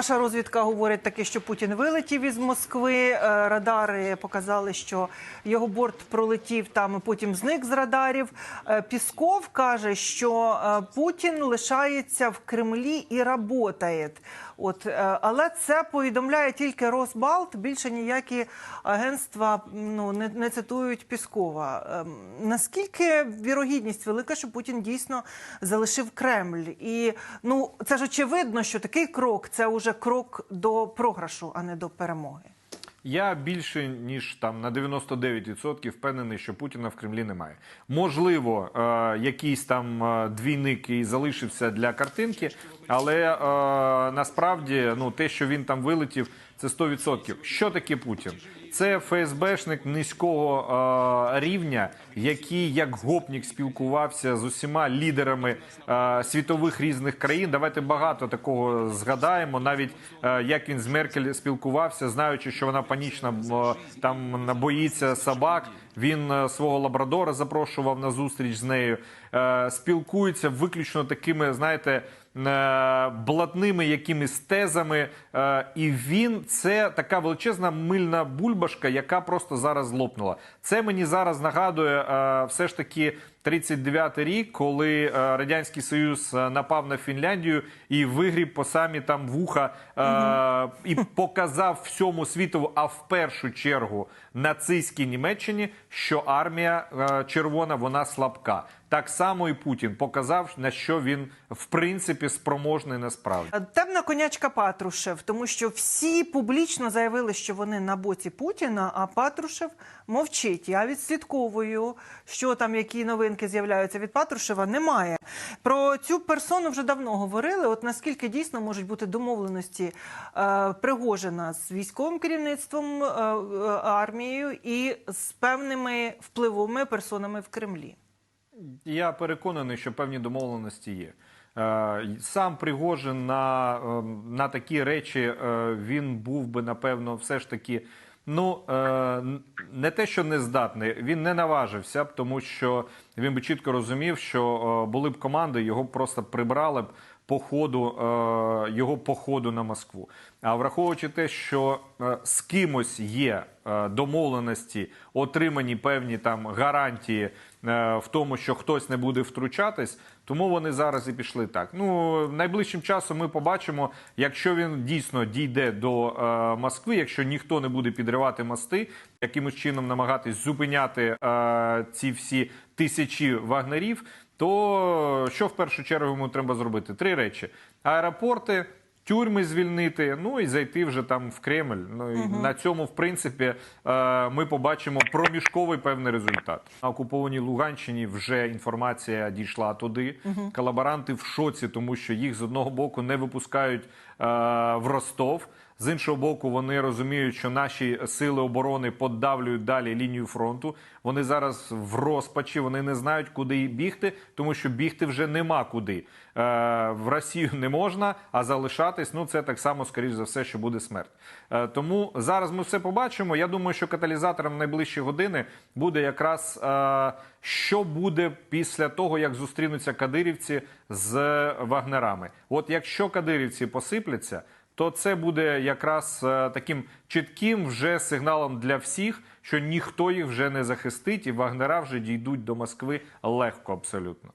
Наша розвідка говорить таке, що Путін вилетів із Москви. Е, Радари показали, що його борт пролетів там, і потім зник з радарів. Е, Пісков каже, що е, Путін лишається в Кремлі і работає. От, е, але це повідомляє тільки Росбалт. Більше ніякі агентства ну не, не цитують Піскова. Ем, Наскільки вірогідність велика, що Путін дійсно залишив Кремль? І ну це ж очевидно, що такий крок це вже крок до програшу, а не до перемоги. Я більше ніж там на 99% впевнений, що Путіна в Кремлі немає. Можливо, е, якийсь там е, двійник і залишився для картинки, але е, насправді ну те, що він там вилетів, це 100%. Що таке Путін? Це ФСБшник низького е, рівня, який як гопнік спілкувався з усіма лідерами е, світових різних країн. Давайте багато такого згадаємо. Навіть е, як він з Меркель спілкувався, знаючи, що вона панічна е, там боїться собак. Він е, свого лабрадора запрошував на зустріч з нею. Е, спілкується виключно такими, знаєте, е, блатними якимись тезами. І він це така величезна мильна бульбашка, яка просто зараз лопнула. Це мені зараз нагадує все ж таки 39-й рік, коли е, радянський союз е, напав на Фінляндію і вигріб по самі там вуха е, і показав всьому світу, а в першу чергу нацистській Німеччині, що армія червона вона слабка. Так само і Путін показав, на що він в принципі спроможний насправді. Темна конячка Патрушев, тому що всі публічно заявили, що вони на боці Путіна, а Патрушев мовчить. Я відслідковую, що там, які новинки з'являються від Патрушева, немає. Про цю персону вже давно говорили. От наскільки дійсно можуть бути домовленості е, Пригожина з військовим керівництвом, е, е, армією і з певними впливовими персонами в Кремлі. Я переконаний, що певні домовленості є. Е, Сам Пригожин на, е, на такі речі е, він був би напевно все ж таки. Ну не те, що не здатний, він не наважився б, тому що він би чітко розумів, що е, були б команди, його просто прибрали б по ходу е, його походу на Москву. А враховуючи те, що е, з кимось є е, домовленості, отримані певні там гарантії в тому, що хтось не буде втручатись, тому вони зараз і пішли так. Ну найближчим часом ми побачимо, якщо він дійсно дійде до Москви, якщо ніхто не буде підривати мости, якимось чином намагатись зупиняти ці всі тисячі вагнерів. То що в першу чергу йому треба зробити? Три речі: аеропорти. Тюрми звільнити, ну і зайти вже там в Кремль. Ну і на цьому, в принципі, е, ми побачимо проміжковий певний результат. На окупованій Луганщині вже інформація дійшла туди. Колаборанти в шоці, тому що їх з одного боку не випускають е, в Ростов. З іншого боку, вони розуміють, що наші сили оборони подавлюють далі лінію фронту. Вони зараз в розпачі, вони не знають, куди бігти, тому що бігти вже нема куди. Е, в Росію не можна, а залишатись ну це так само, скоріш за все, що буде смерть. Е, тому зараз ми все побачимо. Я думаю, що каталізатором найближчі години буде якраз е, що буде після того, як зустрінуться кадирівці з вагнерами. От якщо кадирівці посипляться то це буде якраз е, таким чітким вже сигналом для всіх, що ніхто їх вже не захистить, і вагнера вже дійдуть до Москви легко абсолютно.